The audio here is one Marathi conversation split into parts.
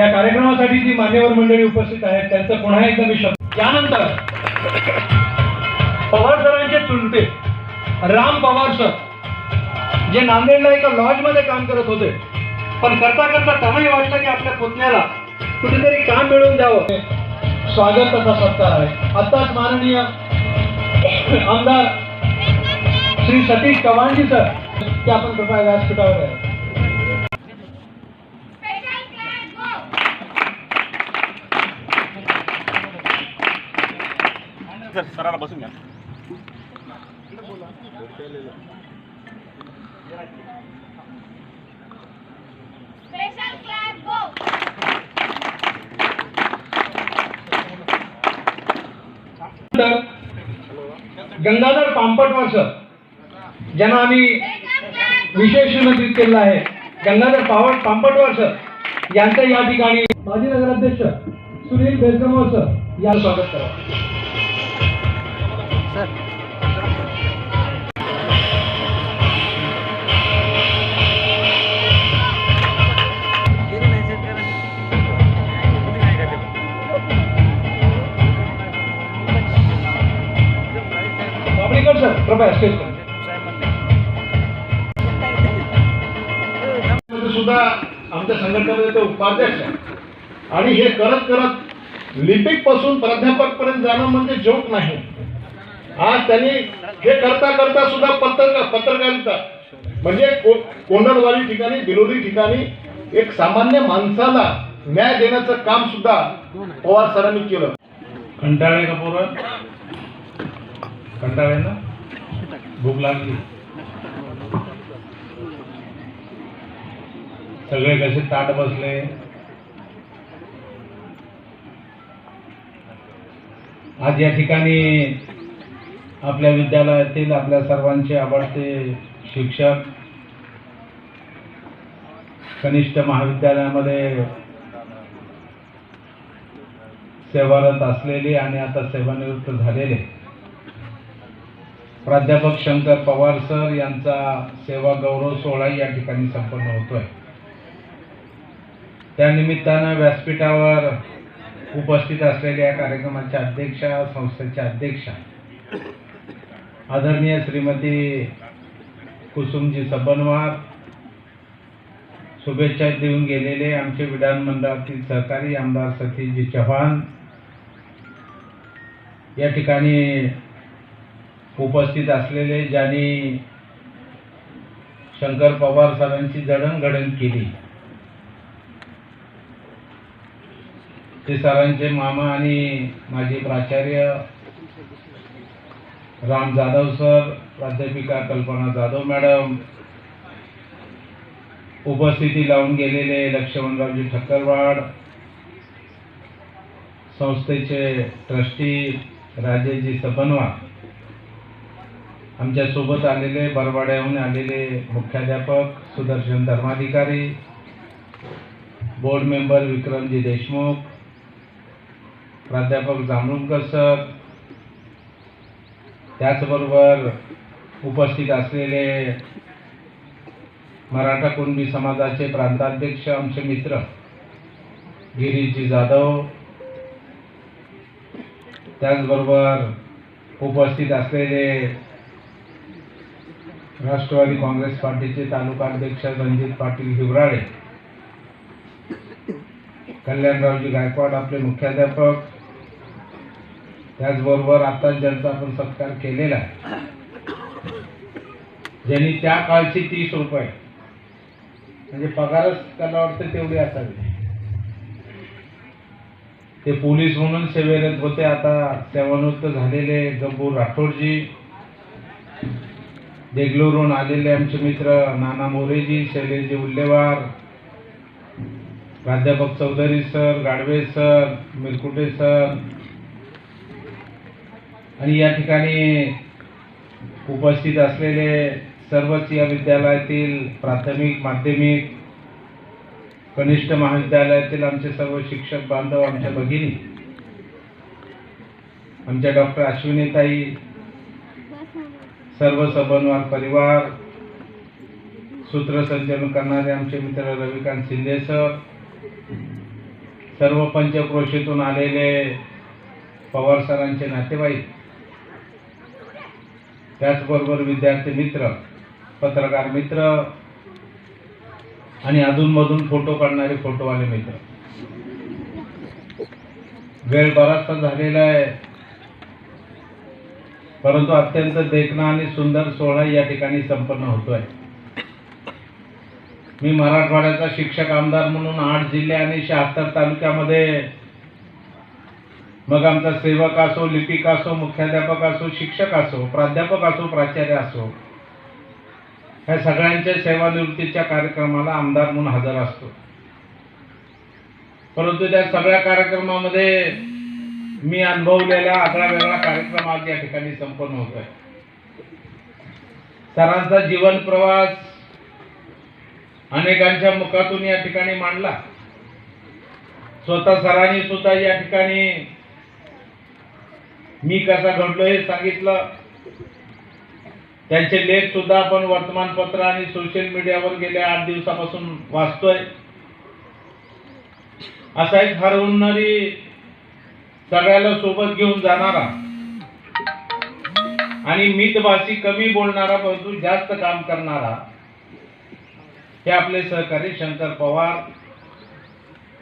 या कार्यक्रमासाठी जी मान्यवर मंडळी उपस्थित आहेत त्यांचं पुन्हा एकदा मी शब्द त्यानंतर पवार सरांचे चुलते राम पवार सर जे नांदेडला एका लॉजमध्ये काम करत होते पण करता करता त्यांनाही वाटलं की आपल्या पुतण्याला कुठेतरी काम मिळवून द्यावं. स्वागत तथा सत्कार आहे. आत्ताच माननीय आमदार श्री सतीश चव्हाणजी सर ते आपण कृपया व्यासपीठावर आहे. सर सराला बसून घ्या. गंगाधर पांपटवर सर ज्यांना आम्ही विशेष विनंतीत केलेलं आहे. गंगाधर पावट पांपटवर सर यांचं या ठिकाणी माजी नगराध्यक्ष सुनील बेसगमवर सर या स्वागत करा. कृपया स्टेज सुद्धा आमच्या संघटनेमध्ये ते उपाध्यक्ष आहे. आणि हे करत करत लिपिकपासून प्राध्यापक पर्यंत जाणं म्हणजे जोक नाही. आज त्यांनी हे करता करता सुद्धा पत्रकार पत्रकारिता म्हणजे को- कोंडणवाडी ठिकाणी विरोधी ठिकाणी एक सामान्य माणसाला न्याय देण्याचं काम सुद्धा पवार सरांनी केलं. कंटाळे का पोरं? कंटाळे ना? भूक लागली. सगळे कसे ताट बसले? आज या ठिकाणी आपल्या विद्यालयातील आपल्या सर्वांचे आवडते शिक्षक कनिष्ठ महाविद्यालयामध्ये सेवारत असलेले आणि आता सेवानिवृत्त झालेले. प्राध्यापक शंकर पवार सर यांचा सेवा गौरव सोहळा या ठिकाणी संपन्न होतोय. त्या निमित्तानं व्यासपीठावर उपस्थित असलेल्या या कार्यक्रमाच्या अध्यक्षा संस्थेच्या अध्यक्षा आदरणीय श्रीमती कुसुमजी सबनवार शुभेच्छा देऊन गेलेले आमचे विधानमंडळातील सहकारी आमदार सतीशजी चव्हाण या ठिकाणी उपस्थित असलेले ज्यांनी शंकर पवार सरांची जडणघडण केली. ते सरांचे मामा आणि माझे प्राचार्य राम जाधव सर प्राध्यापिका कल्पना जाधव मॅडम उपस्थिती लावून गेलेले लक्ष्मणरावजी ठक्करवाड संस्थेचे ट्रस्टी राजेशजी सपनवा आमच्यासोबत आलेले बरवाड्याहून आलेले मुख्याध्यापक सुदर्शन धर्माधिकारी बोर्ड मेंबर विक्रमजी देशमुख प्राध्यापक जांभरुणकर सर त्याचबरोबर उपस्थित असलेले मराठा कुणबी समाजाचे प्रांताध्यक्ष आमचे मित्र गिरीशजी जाधव त्याचबरोबर उपस्थित असलेले राष्ट्रवादी काँग्रेस पार्टीचे तालुका अध्यक्ष रणजित पाटील हिवराळे कल्याणरावजी गायकवाड आपले मुख्याध्यापक त्याचबरोबर आता ज्यांचा आपण सत्कार केलेला आहे. ज्यांनी त्या काळची तीस रुपये म्हणजे पगारच त्याला वाटतं तेवढी असावी. ते पोलीस म्हणून सेवेत होते आता सेवानिवृत्त झालेले गब्बू राठोडजी देगलूरहून आलेले आमचे मित्र नाना मोरेजी शैलेशजी उल्लेवार प्राध्यापक Chaudhari sir Gadve sir Mirkute sir. आणि या ठिकाणी उपस्थित असलेले सर्वच या विद्यालयातील प्राथमिक माध्यमिक कनिष्ठ महाविद्यालयातील आमचे सर्व शिक्षक बांधव आमच्या भगिनी आमच्या डॉक्टर अश्विनीताई सर्व सबनवार परिवार सूत्रसंचलन करणारे आमचे मित्र रविकांत शिंदे सर सर्व पंचक्रोशीतून आलेले पवार सरांचे नातेवाईक त्याचबरोबर विद्यार्थी मित्र पत्रकार मित्र आणि अधूनमधून फोटो काढणारे फोटोवाले मित्र. वेळ बराचसा झालेला आहे. परंतु अत्यंत देखणा आणि सुंदर सोहळा या ठिकाणी संपन्न होतोय. मी मराठवाड्याचा शिक्षक आमदार म्हणून आठ जिल्हे आणि शहात्तर तालुक्यामध्ये मग आमचा सेवक असो लिपिक असो मुख्याध्यापक असो शिक्षक असो प्राध्यापक असो प्राचार्य असो ह्या सगळ्यांच्या सेवानिवृत्तीच्या कार्यक्रमाला आमदार म्हणून हजर असतो. परंतु त्या सगळ्या कार्यक्रमामध्ये मी अनुभवलेला आगळा वेगळा कार्यक्रम आज या ठिकाणी संपन्न होत आहे. सरांचा जीवन प्रवास अनेकांच्या मुखातून या ठिकाणी मांडला. स्वतः सरांनी सुद्धा या ठिकाणी मी कसा घडलो हे सांगितलं. त्यांचे लेख सुद्धा आपण वर्तमानपत्र आणि सोशल मीडियावर गेल्या आठ दिवसापासून वाचतोय. असा एक हरवणारी सगळ्याला सोबत घेऊन जाणारा. आणि मितभाषी कमी बोलणारा परंतु जास्त काम करणारा. हे आपले सहकारी शंकर पवार.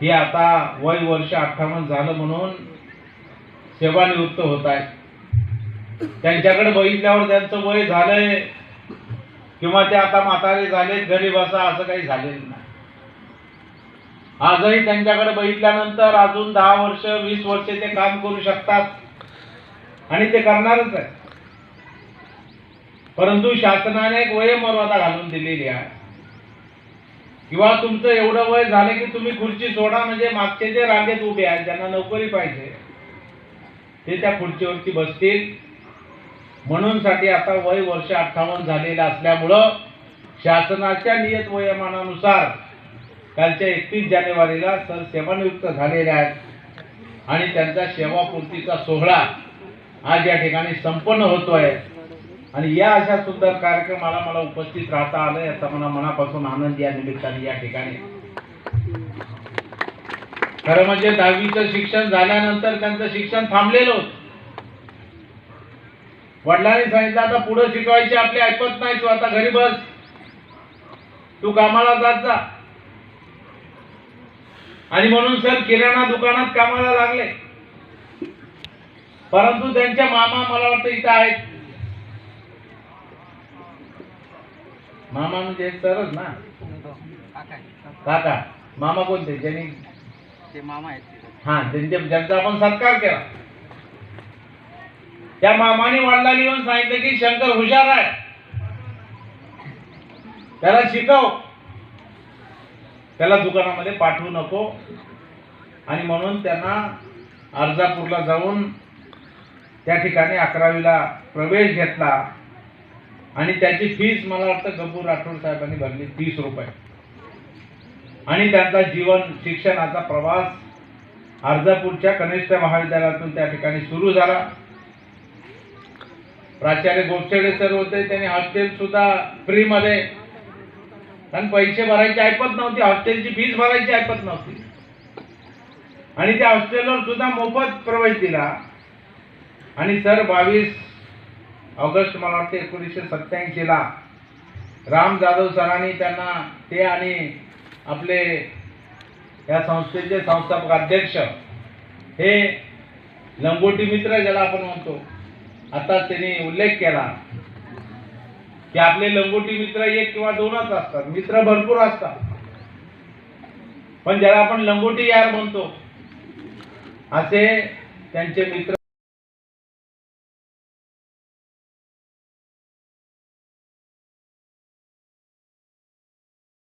हे आता वय वर्ष अठ्ठावन्न झालं म्हणून सेवानिवृत्त होत आहेत. त्यांच्याकडे बघितल्यावर त्यांचं वय झालंय. किंवा ते आता म्हातारे झाले गरीब असा असं काही झालेलं नाही. आजही त्यांच्याकडे बघितल्यानंतर अजून दहा वर्ष वीस वर्ष ते काम करू शकतात. आणि ते करणारच आहे परंतु शासनाने एक वयमर्यादा घालून दिलेली आहे. किंवा तुमचं एवढं वय झालं की तुम्ही खुर्ची सोडा म्हणजे मागचे जे रांगेत उभे आहेत ज्यांना नोकरी पाहिजे ते त्या खुर्चीवरती बसतील. म्हणून साठी आता वय वर्ष अठ्ठावन्न झालेलं असल्यामुळं शासनाच्या नियत वयमानानुसार कालच्या एकतीस जानेवारीला सर सेवानिवृत्त झालेले आहेत. आणि त्यांचा सेवापूर्तीचा सोहळा आज या ठिकाणी संपन्न होतोय. आणि या अशा सुंदर कार्यक्रमाला मला उपस्थित राहता आलं याचा मला मनापासून आनंद या निमित्ताने या ठिकाणी. खरं म्हणजे दहावीचं शिक्षण झाल्यानंतर त्यांचं शिक्षण थांबलेलं होतं. वडिलांनी सांगितलं आता पुढे शिकवायची आपली ऐकत नाही तू आता घरी बस. तू कामाला जात जा. आणि म्हणून सर किराणा दुकानात कामाला लागले. परंतु त्यांच्या मामा मला वाटतं इथं आहेत. मामा म्हणजे सरच ना. काका मामा कोणते? ज्यांनी ते मामा आहेत. हा त्यांच्या ज्यांचा आपण सत्कार केला. त्या मामाने वडिलांनी येऊन सांगितलं की शंकर हुशार आहे. त्याला शिकव. त्याला दुकानामध्ये पाठवू नको. आणि म्हणून त्यांना अर्जापूरला जाऊन त्या ठिकाणी अकरावीला प्रवेश घेतला. आणि त्याची फीस मला वाटतं गब्बू राठोड साहेबांनी भरली तीस रुपये. आणि त्यांचा जीवन शिक्षणाचा प्रवास अर्जापूरच्या कनिष्ठ महाविद्यालयातून त्या ठिकाणी सुरू झाला. प्राचार्य गोपचेडे सर होते त्यांनी हॉस्टेल सुद्धा फ्रीमध्ये कारण पैसे भरायची ऐपत नव्हती हॉस्टेलची फीस भरायची ऐपत नव्हती. आणि त्या हॉस्टेलवर सुद्धा मोफत प्रवेश दिला. आणि सर बावीस ऑगस्ट मला वाटतं एकोणीसशे सत्त्याऐंशीला राम जाधव सरांनी त्यांना ते आणि आपले या संस्थेचे संस्थापक अध्यक्ष हे लंगोटी मित्र ज्याला आपण म्हणतो आता त्यांनी उल्लेख केला. की आपले लंगोटी मित्र एक किंवा दोनच असतात मित्र भरपूर असतात. पण ज्याला आपण लंगोटी यार म्हणतो असे त्यांचे मित्र